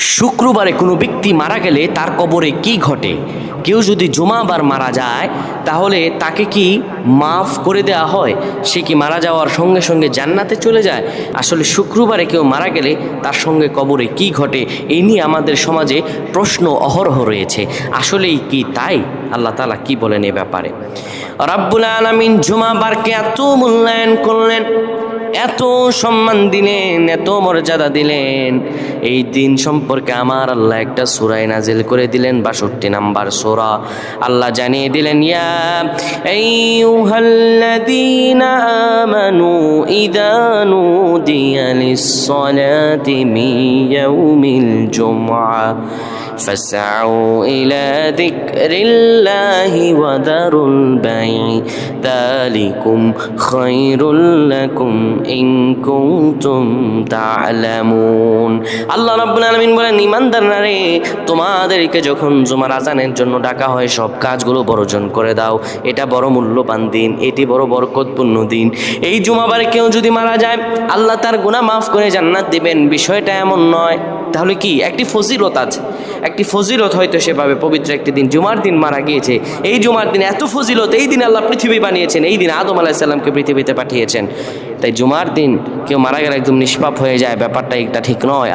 শুক্রবারে কোনো ব্যক্তি মারা গেলে তার কবরে কি ঘটে? কেউ যদি জুমাবার মারা যায়, তাহলে তাকে কি মাফ করে দেওয়া হয়? সে কি মারা যাওয়ার সঙ্গে সঙ্গে জান্নাতে চলে যায়? আসলে শুক্রবারে কেউ মারা গেলে তার সঙ্গে কবরে কি ঘটে? এই নিয়ে আমাদের সমাজে প্রশ্ন অহরহ রয়েছে। আসলেই কি তাই? আল্লাহ তালা কি বলেন এ ব্যাপারে? রাব্বুল আলামিন জুমাবারকে এত মূল্যায়ন করলেন। এত সম্মান দিলেন এত মর্যাদা দিলেন এই দিন সম্পর্কে আমার আল্লাহ একটা সুরাই নাজিল করে দিলেন বাষট্টি নাম্বার সোরা আল্লাহ জানিয়ে দিলেন ইয়া আইয়ুহাল্লাযীনা আমানু ইযা নুদিয়া লিস-সালাতি মিন ইয়াউমিল জুমআ فاسعوا إلى ذكر الله وذروا البيع ذلكم خير لكم إن كنتم تعلمون আল্লাহ রাব্বুল আলামিন বলেন ইমানদার নারে তোমাদেরকে যখন জুমার আজানের জন্য ডাকা হয় সব কাজগুলো বর্জন করে দাও এটা বড় মূল্যবান দিন এটি বড় বরকতপূর্ণ দিন এই জুমাবারে কেউ যদি মারা যায় আল্লাহ তার গুনাহ মাফ করে জান্নাত দিবেন বিষয়টা এমন নয় তাহলে কি একটি ফজিলত আছে একটি ফজিলত হয়তো সেভাবে পবিত্র একটি দিন জুমার দিন মারা গিয়েছে এই জুমার দিন এত ফজিলত এই দিন আল্লাহ পৃথিবী বানিয়েছেন। এই দিন আদম আলাহিসাল্লামকে পৃথিবীতে পাঠিয়েছেন। তাই জুমার দিন কেউ মারা গেলে একদম নিষ্পাপ হয়ে যায়, ব্যাপারটা এটা ঠিক নয়।